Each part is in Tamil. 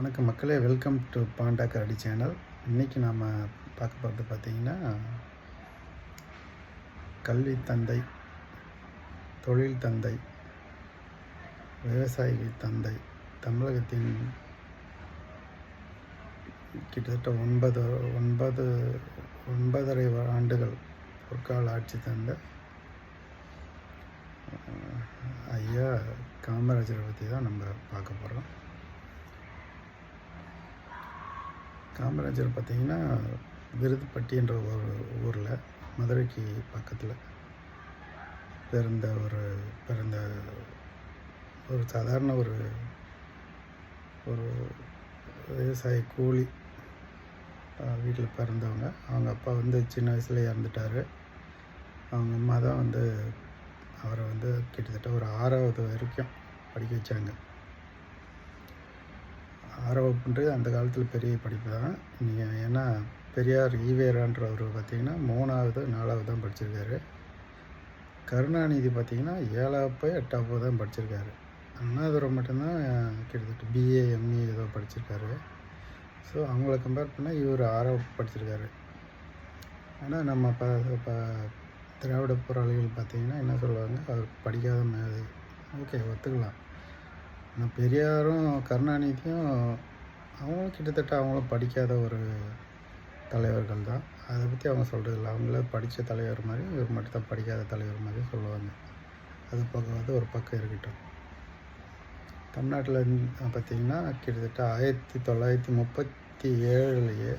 வணக்கம் மக்களே. வெல்கம் டு பாண்டா கரடி சேனல் இன்றைக்கி நாம் பார்க்க போகிறது பார்த்திங்கன்னா கல்வி தந்தை தொழில் தந்தை விவசாயி தந்தை தமிழகத்தின் கிட்டத்தட்ட ஒன்பது ஒன்பது ஒன்பதரை ஆண்டுகள் பொற்கால ஆட்சி தந்த ஐயா காமராஜரை பற்றி தான் நம்ம பார்க்க போகிறோம் காமராஜர் பார்த்தீங்கன்னா விருதுப்பட்டின்ற ஒரு ஊரில் மதுரைக்கு பக்கத்தில் பிறந்த ஒரு பிறந்த ஒரு சாதாரண ஒரு ஒரு விவசாய கூலி வீட்டில் பிறந்தவங்க. அவங்க அப்பா வந்து சின்ன வயசில் இறந்துட்டார். அவங்க அம்மா தான் வந்து அவரை வந்து கிட்டத்தட்ட ஒரு ஆறாவது வரைக்கும் படிக்க வச்சாங்க. ஆரவப்புன்றது அந்த காலத்தில் பெரிய படிப்பு தான். நீங்கள் ஏன்னா பெரியார் ஈவேரான்றவர் பார்த்திங்கன்னா மூணாவது நாலாவது தான் படிச்சிருக்காரு. கருணாநிதி பார்த்திங்கன்னா ஏழாவது எட்டாவது தான் படிச்சிருக்காரு. அண்ணாதுரை மட்டும்தான் கிட்டத்தட்ட பிஏ எம்ஏ ஏதோ படிச்சிருக்காரு. ஸோ அவங்கள கம்பேர் பண்ணால் இவர் ஆறாவது படிச்சிருக்காரு. ஆனால் நம்ம இப்போ இப்போ திராவிட போராளிகள் பார்த்தீங்கன்னா என்ன சொல்லுவாங்க? அவர் படிக்காத மேதை. ஓகே ஒத்துக்கலாம். ஆனால் பெரியாரும் கருணாநிதியும் அவங்களும் கிட்டத்தட்ட அவங்களும் படிக்காத ஒரு தலைவர்கள் தான். அதை பற்றி அவங்க சொல்கிறது இல்லை அவங்கள படித்த தலைவர் மாதிரி இவர் மட்டும் தான் படிக்காத தலைவர் மாதிரி சொல்லுவாங்க. அது பக்கம் வந்து ஒரு பக்கம் இருக்கட்டும். தமிழ்நாட்டில் பார்த்திங்கன்னா கிட்டத்தட்ட ஆயிரத்தி தொள்ளாயிரத்தி முப்பத்தி ஏழுலேயே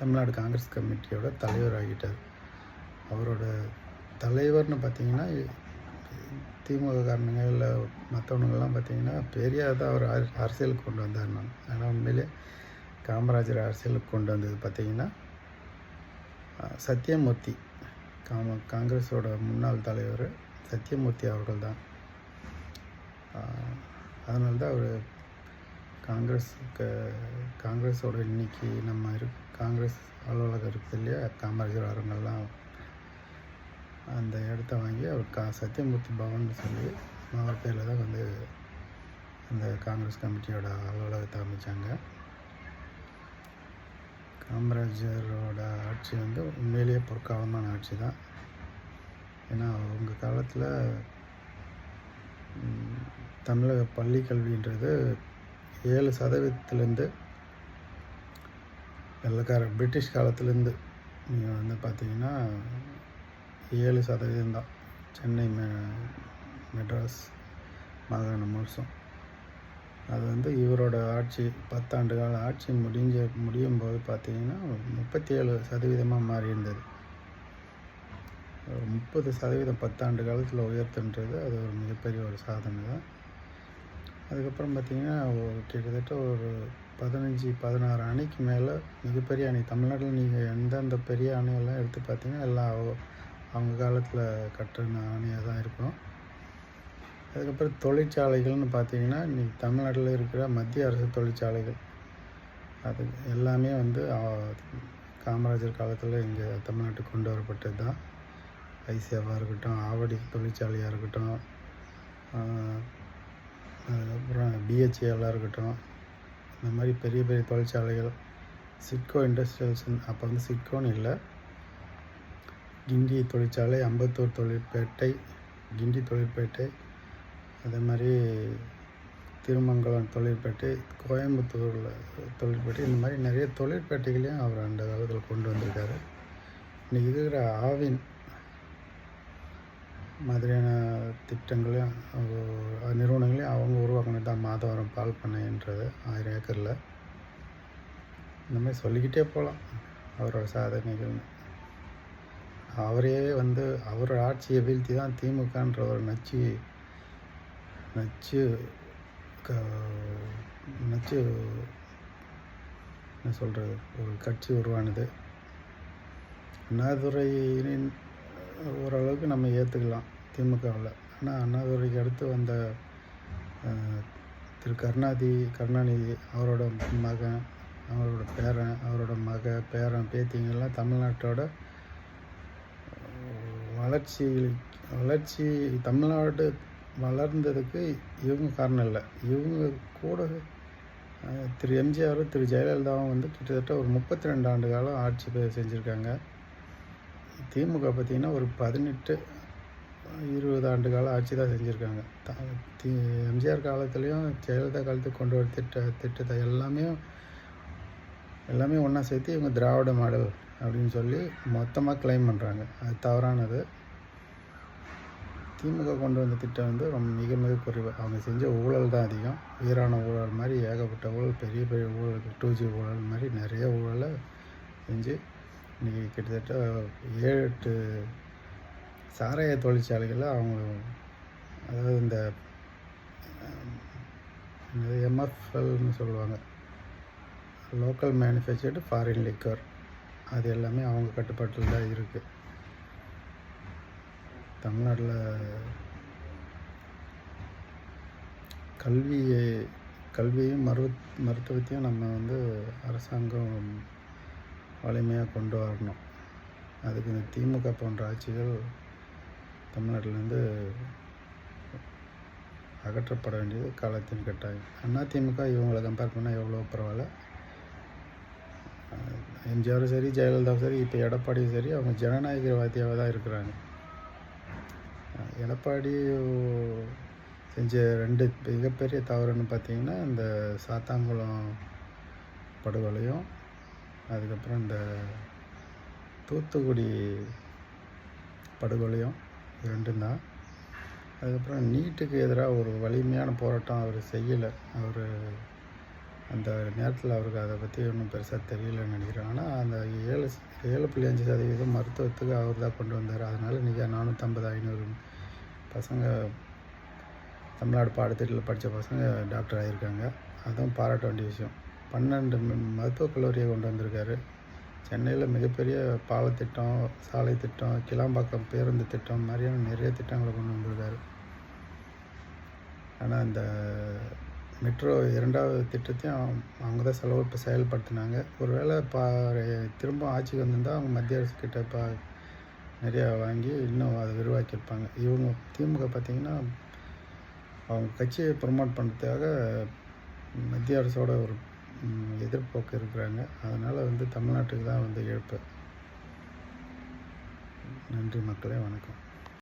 தமிழ்நாடு காங்கிரஸ் கமிட்டியோட தலைவர் ஆகிட்டார். அவரோட தலைவர்னு பார்த்திங்கன்னா திமுக காரணங்க இல்லை மற்றவனுங்கெல்லாம் பார்த்தீங்கன்னா பெரியார் தான் அவர் அரசியலுக்கு கொண்டு வந்தார் நான் ஆனால் உண்மையிலே காமராஜர் அரசியலுக்கு கொண்டு வந்தது பார்த்தீங்கன்னா சத்யமூர்த்தி. காம காங்கிரஸோட முன்னாள் தலைவர் சத்யமூர்த்தி அவர்கள் தான். அதனால தான் அவர் காங்கிரஸுக்கு காங்கிரஸோட இன்னைக்கு நம்ம இரு காங்கிரஸ் அலுவலகம் இருக்குது இல்லையா காமராஜர் அவங்கெல்லாம் அந்த இடத்த வாங்கி அவர் கா சத்தியமூர்த்தி பவன் சொல்லி அவர் பேரில் தான் வந்து அந்த காங்கிரஸ் கமிட்டியோட அலுவலகத்தை அமைச்சாங்க. காமராஜரோட ஆட்சி வந்து உண்மையிலேயே பொற்காலமான ஆட்சி தான். ஏன்னா அவங்க காலத்தில் தமிழக பள்ளி கல்வின்றது ஏழு சதவீதத்துலேருந்து வெள்ளக்கார பிரிட்டிஷ் காலத்துலேருந்து நீங்கள் வந்து பார்த்தீங்கன்னா ஏழு சதவீதம் தான் சென்னை மெ மெட்ராஸ் மாகாணம் முழுசும். அது வந்து இவரோட ஆட்சி பத்தாண்டு கால ஆட்சி முடிஞ்ச முடியும் போது பார்த்தீங்கன்னா முப்பத்தி ஏழு சதவீதமாக மாறி இருந்தது. ஒரு முப்பது சதவீதம் பத்தாண்டு காலத்தில் உயர்த்துன்றது அது ஒரு மிகப்பெரிய ஒரு சாதனை தான் அதுக்கப்புறம் பார்த்தீங்கன்னா ஒரு கிட்டத்தட்ட ஒரு பதினஞ்சு பதினாறு அணைக்கு மேலே மிகப்பெரிய அணை தமிழ்நாட்டில் நீங்கள் எந்தெந்த பெரிய அணையெல்லாம் எடுத்து பார்த்தீங்கன்னா எல்லா அவங்க காலத்தில் கட்டின ஆணையாக தான் இருக்கும். அதுக்கப்புறம் தொழிற்சாலைகள்னு பார்த்தீங்கன்னா இன்றைக்கி தமிழ்நாட்டில் இருக்கிற மத்திய அரசு தொழிற்சாலைகள். அது எல்லாமே வந்து காமராஜர் காலத்தில் இங்கே தமிழ்நாட்டுக்கு கொண்டு வரப்பட்டது தான். ஐசியாவாக இருக்கட்டும் ஆவடி தொழிற்சாலையாக இருக்கட்டும் அதுக்கப்புறம் பிஹெச்ஏலாக இருக்கட்டும் இந்த மாதிரி பெரிய பெரிய தொழிற்சாலைகள் சிட்கோ இண்டஸ்ட்ரியல்ஸ் அப்போ வந்து சிட்கோன்னு இல்லை. கிண்டி தொழிற்சாலை அம்பத்தூர் தொழிற்பேட்டை கிண்டி தொழிற்பேட்டை அதே மாதிரி திருமங்கலம் தொழிற்பேட்டை கோயம்புத்தூரில் தொழிற்பேட்டை இந்த மாதிரி நிறைய தொழிற்பேட்டைகளையும் அவர் அந்த காலத்தில் கொண்டு வந்திருக்காரு. இன்றைக்கி இருக்கிற ஆவின் மாதிரியான திட்டங்களையும் நிறுவனங்களையும் அவங்க உருவாக்கினது தான் மாதவரம் பால் பண்ணைன்றது ஆயிரம் ஏக்கரில். இந்த மாதிரி சொல்லிக்கிட்டே போகலாம் அவரோட சாதனைகள்னு. அவரே வந்து அவரோட ஆட்சியை வீழ்த்தி தான் திமுகன்ற ஒரு நச்சு நச்சு க நச்சு என்ன சொல்கிறது ஒரு கட்சி உருவானது. அண்ணாதுரையின் ஓரளவுக்கு நம்ம ஏற்றுக்கலாம் திமுகவில். ஆனால் அண்ணாதுரைக்கு அடுத்து வந்த திரு கருணாதி கருணாநிதி அவரோட மகன் அவரோட பேரன் அவரோட மக பேரன் பேத்திங்கெல்லாம் தமிழ்நாட்டோட வளர்ச்சி வளர்ச்சி தமிழ்நாடு வளர்ந்ததுக்கு இவங்க காரணம் இல்லை. இவங்க கூட திரு எம்ஜிஆரும் திரு ஜெயலலிதாவும் வந்து கிட்டத்தட்ட ஒரு முப்பத்தி ரெண்டு ஆண்டு காலம் ஆட்சி செஞ்சுருக்காங்க. திமுக பார்த்திங்கன்னா ஒரு பதினெட்டு இருபது ஆண்டு காலம் ஆட்சி தான் செஞ்சுருக்காங்க. த தி எம்ஜிஆர் காலத்துலேயும் ஜெயலலிதா காலத்துக்கு கொண்டு வர திட்ட திட்டத்தை எல்லாமே எல்லாமே ஒன்றா சேர்த்து இவங்க திராவிட மாடல். அப்படின்னு சொல்லி மொத்தமாக க்ளைம் பண்ணுறாங்க அது தவறானது. திமுக கொண்டு வந்த திட்டம் வந்து ரொம்ப மிக மிக குறைவு. அவங்க செஞ்ச ஊழல் தான் அதிகம். ஈரான ஊழல் மாதிரி ஏகப்பட்ட ஊழல் பெரிய பெரிய ஊழல் டூ ஜி ஊழல் மாதிரி நிறைய ஊழலை செஞ்சு இன்றைக்கி கிட்டத்தட்ட ஏழு எட்டு சாராய தொழிற்சாலைகளில் அவங்க அதாவது இந்த எம்எஃப்எல்னு சொல்லுவாங்க. லோக்கல் மேனுஃபேக்சர்டு ஃபாரின் லிக்கர் அது எல்லாமே அவங்க கட்டுப்பாட்டில் தான் இருக்குது தமிழ்நாட்டில் கல்வியை கல்வியையும் மருவ மருத்துவத்தையும் நம்ம வந்து அரசாங்கம் வலிமையாக கொண்டு வரணும். அதுக்கு இந்த திமுக போன்ற ஆட்சிகள் தமிழ்நாட்டிலேருந்து அகற்றப்பட வேண்டியது காலத்தின் கட்டாயம். அண்ணா திமுக இவங்களை கம்பேர் பண்ணால் எவ்வளோ பரவாயில்ல. எம்ஜிஆரும் சரி ஜெயலலிதாவும் சரி இப்போ எடப்பாடியும் சரி அவங்க ஜனநாயகவாதியாக தான் இருக்கிறாங்க. எடப்பாடி செஞ்ச ரெண்டு மிகப்பெரிய தவறுன்னு பார்த்தீங்கன்னா இந்த சாத்தாங்குளம் படுகொலையும் அதுக்கப்புறம் இந்த தூத்துக்குடி படுகொலையும் ரெண்டும் தான். அதுக்கப்புறம் நீட்டுக்கு எதிராக ஒரு வலிமையான போராட்டம் அவர் செய்யலை. அவர் அந்த நேரத்தில் அவருக்கு அதை பற்றி ஒன்றும் பெருசாக தெரியலன்னு நினைக்கிறேன். ஆனால் அந்த ஏழு ஏழு புள்ளி அஞ்சு சதவீதம் மருத்துவத்துக்கு அவர் தான் கொண்டு வந்தார். அதனால் இன்றைக்கி நானூற்றம்பது ஐநூறு பசங்க தமிழ்நாடு பாடத்திட்டத்தில் படித்த பசங்க டாக்டர் ஆகியிருக்காங்க அதுவும் பாராட்ட வேண்டிய விஷயம். பன்னெண்டு மருத்துவக் கல்லூரியை கொண்டு வந்திருக்காரு. சென்னையில் மிகப்பெரிய பாலத்திட்டம் சாலை திட்டம் கிளாம்பாக்கம் பேருந்து திட்டம் மாதிரியான நிறைய திட்டங்களை கொண்டு வந்திருக்காரு. ஆனால் இந்த மெட்ரோ இரண்டாவது திட்டத்தையும் அவங்க தான் செலவு இப்போ செயல்படுத்தினாங்க. ஒருவேளை பா திரும்ப ஆட்சிக்கு வந்திருந்தால் அவங்க மத்திய அரசு இப்போ பா நிறையா வாங்கி இன்னும் அதை விரிவாக்கியிருப்பாங்க. இவங்க திமுக பார்த்திங்கன்னா அவங்க கட்சியை ப்ரொமோட் பண்ணுறதுக்காக மத்திய அரசோட ஒரு எதிர்போக்கு இருக்கிறாங்க. அதனால் வந்து தமிழ்நாட்டுக்கு தான் வந்து இழப்பு நன்றி மக்களே வணக்கம்.